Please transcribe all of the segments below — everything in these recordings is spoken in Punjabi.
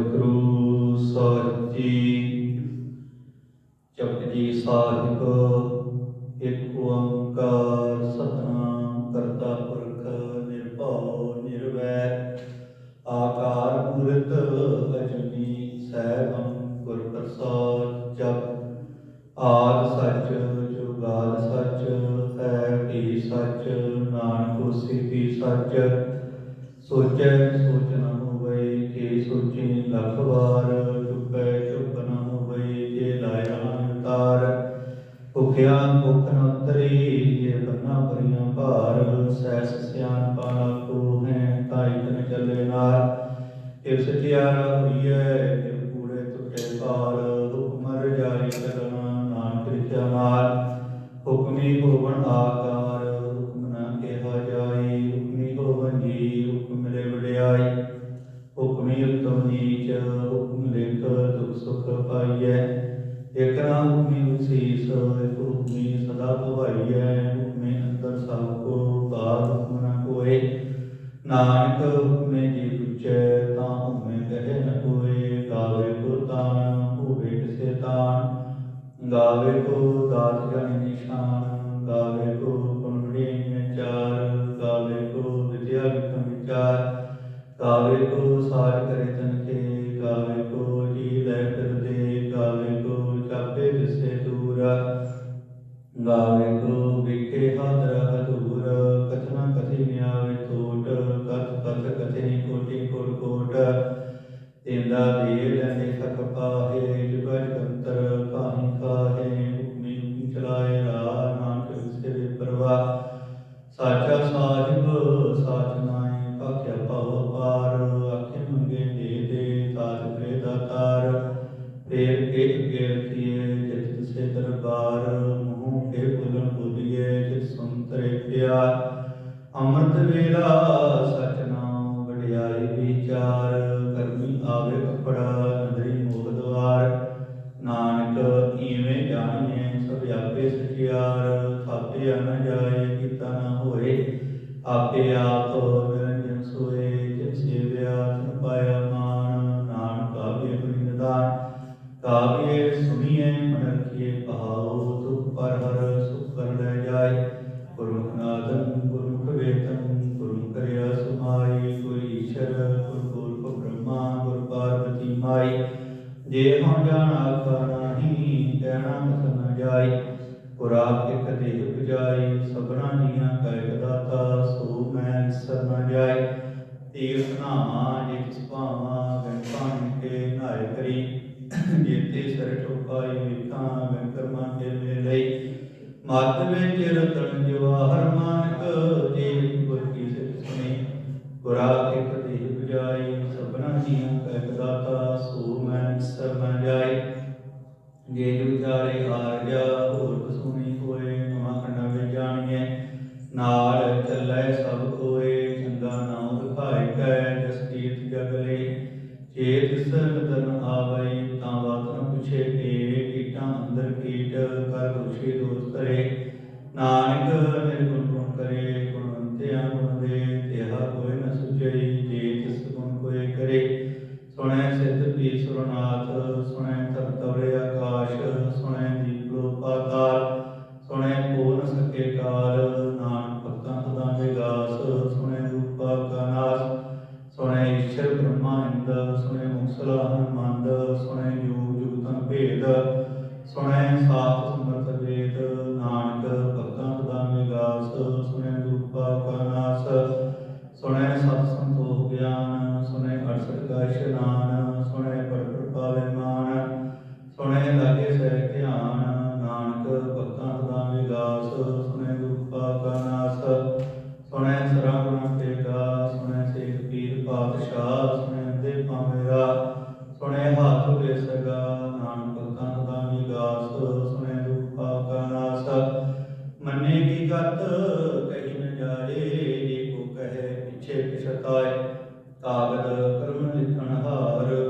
ਵਾਹਿਗੁਰੂ ਸਾਚੀ ਜਪਜੀ ਸਾਹਿਬ ਘੁੱਟਿਆ ਮੁਖ ਨ ਉਤਰੇ ਜੇ ਬੰਨਾ ਪਰੀਆਂ ਭਾਰ ਸੈਸ ਸਿਆਨ ਪਾਲਾ ਕੋ ਹੈ, ਤਾਈ ਤਨ ਚੱਲੇ ਨਾਲ ਇਸ ਤਿਆਰ ਹੋਈਐ uh, go. love is. ਜਾਣੀਐ ਸਭ ਆਪੇ ਸਚਿਆਰ ਥਾਪੇ ਅਨ ਜਾਏ ਕੀਤਾ ਨ ਹੋਏ ਆਪੇ ਆਪ ਨਾਮਾ ਜਿਸ ਭਾਵਾ ਵੈ ਪਾਣ ਕੇ ਨਾਇ ਕਰੀ। ਜੇਤੇ ਸਰ ਠੋਕਾਈ ਵਿਖਾਂ ਵੈ ਕਰਮਾਂ ਦੇ ਮੇਲੇ ਮਤ ਵਿੱਚ ਰਤਨ ਜਵਾਹਰ ਮਾਨਕ ਜੀਵ ਅਚਰ ਕਤਨ ਆਵੇ, ਤਾਂ ਬਾਤ ਨ ਪੁੱਛੇ ਕੇ ਕੀਟਾਂ ਅੰਦਰ ਕੀਟ, ਕਰ ਦੋਸ਼ੀ ਦੋਤ ਕਰੇ। ਨਾਨਕ ਨਿਰਗੁਣ ਭੇਦ ਸੁਣੈ ਸਾਥ ਛੇਕ ਛਕਾਏ ਤਾਗਦ ਕਰਮ ਲਿਖਣ ਹਾਰ।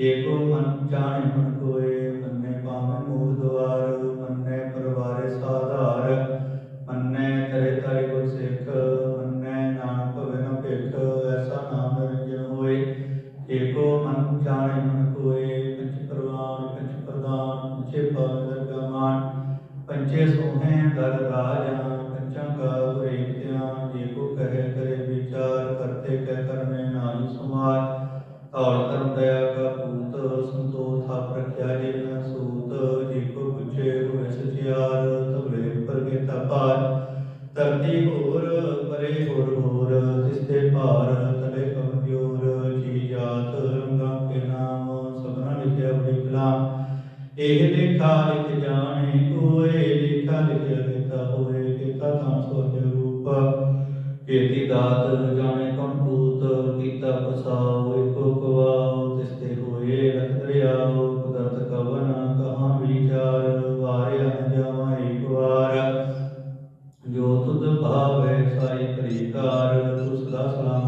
ਏਕੋ ਮਨ ਜਾਣੇ ਮਨ ਉਚੇ ਹੋਏ ਸਚਿਆਰ ਤਬਲੇ ਪਰ ਕੇ ਤਪਾਰ ਧਰਤੀ ਹੋਰ, ਪਰੇ ਹੋਰ ਹੋਰ ਜਿਸ ਤੇ ਭਾਰ ਤਲੇ ਕਮਿਓਰ ਜੀ ਜਾਤ, ਰੰਗਾਂ ਕੇ ਨਾਮ, ਸਭਨਾ ਲਿਖਿਆ ਬੜੀ ਕਲਾਮ। ਇਹ ਲੇਖਾ ਲਿਖ ਜਾਣੇ, ਕੋਏ ਲੇਖਾ ਲਿਖਿਆ ਕੀਤਾ ਹੋਏ ਕੀਤਾ ਤਾਂ ਸੋਚ ਰੂਪ। ਕੀਤੀ ਦਾਤ ਜਾਣੇ ਕੌਣ ਕੂਤ, ਕੀਤਾ ਪਸਾਉ ਦੇ ਕਾਰ ਉਸ ਦਾ ਸਲਾਮ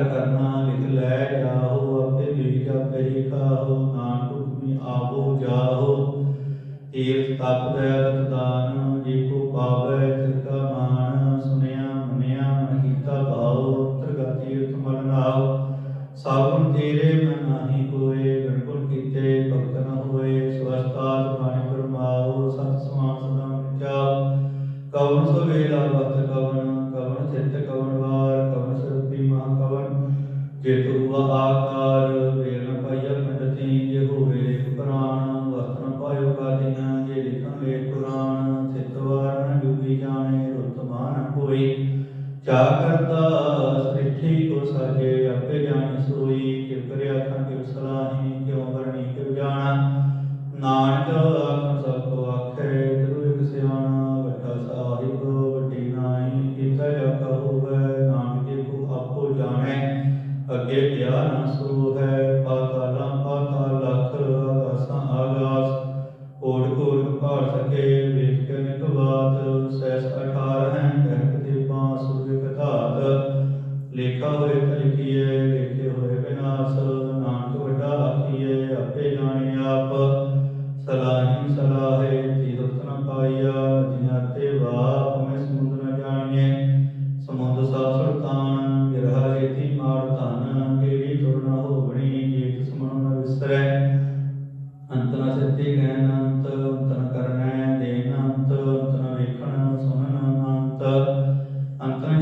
ਕਰ ਕਰਨਾ ਲਿਖ ਲੈ ਜਾਓ ਆਪੇ ਜੀ ਜਪੇ ਕਾਹੋ, ਨਾਨਕ ਹੁਕਮੀ ਆਵੋ ਜਾਓ ਤੀਰਥ ਤਪ ਦਇਆ ਕਿਤੁ ਆਕਾਰ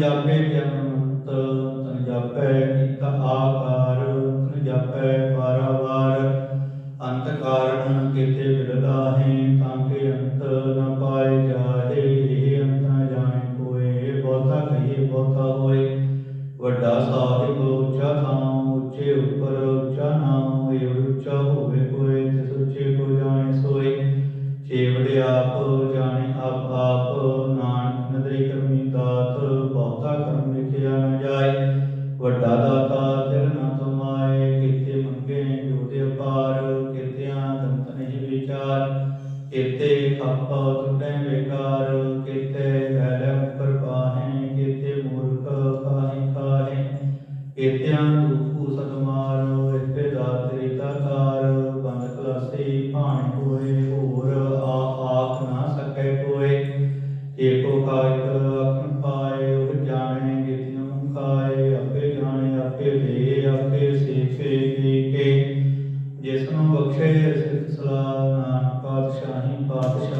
a Bíblia ছ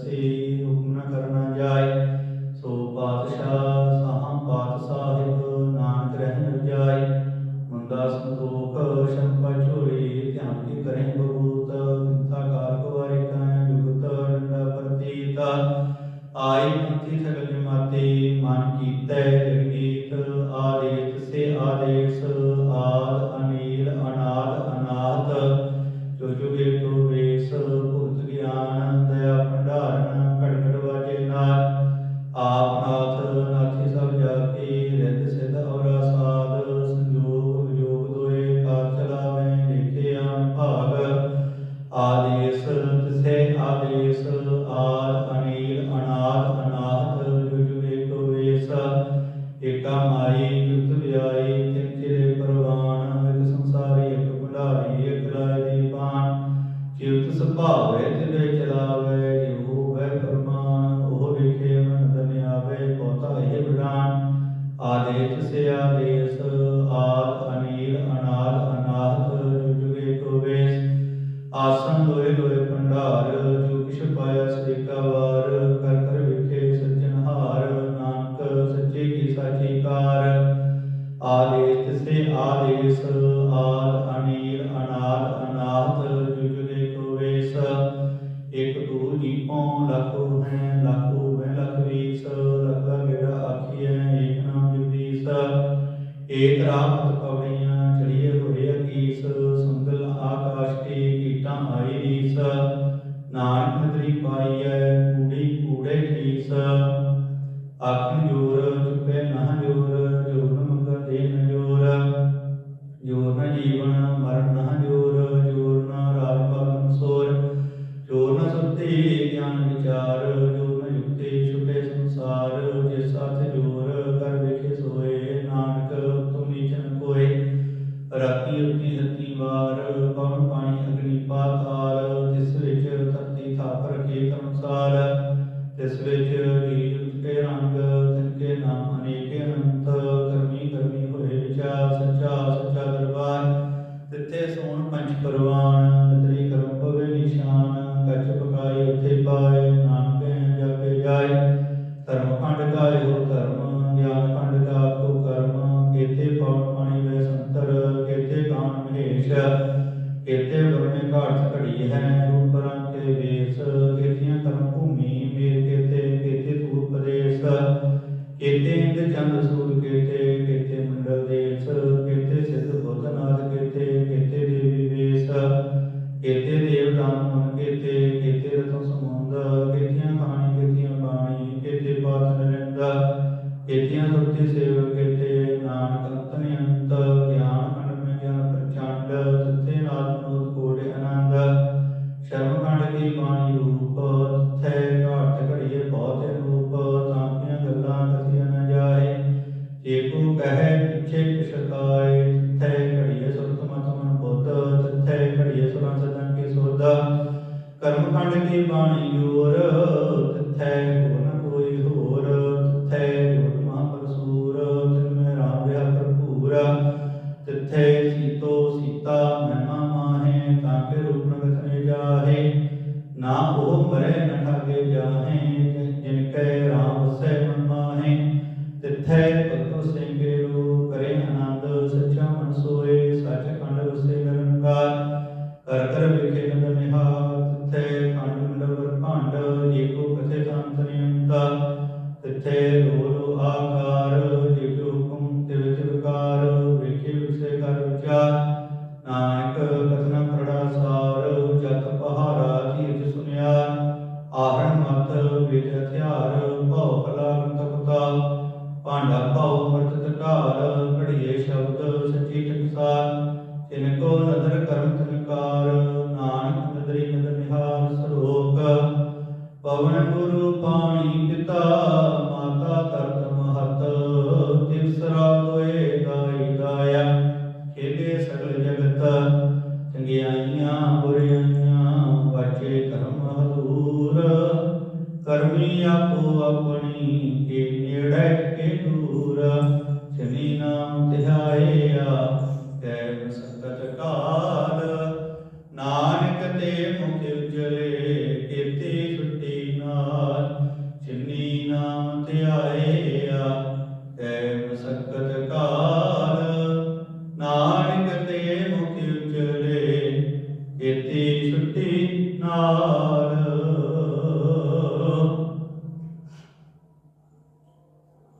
a awesome. ਆਖਿਓ ਰਾਮ ਕੇਤੇ ਕੇਤੇ ਰਤਨ ਸਮੁੰਦ ਕੇਤੀਆਂ ਖਾਣੀ, ਕੇਤੀਆਂ ਬਾਣੀ ਕੇਤੇ ਬਾਤ ਨਰਿੰਦਾ ਕੇਤੀਆਂ ਸੁਰਤੀ ਸੇਵ ਕੇਤੇ ਨਾਨਕ ਅੰਤਨਿਆਂ América. ਹਲੂਰ ਕਰਮੀ ਆਪੋ ਆਪਣੀ ਕੇ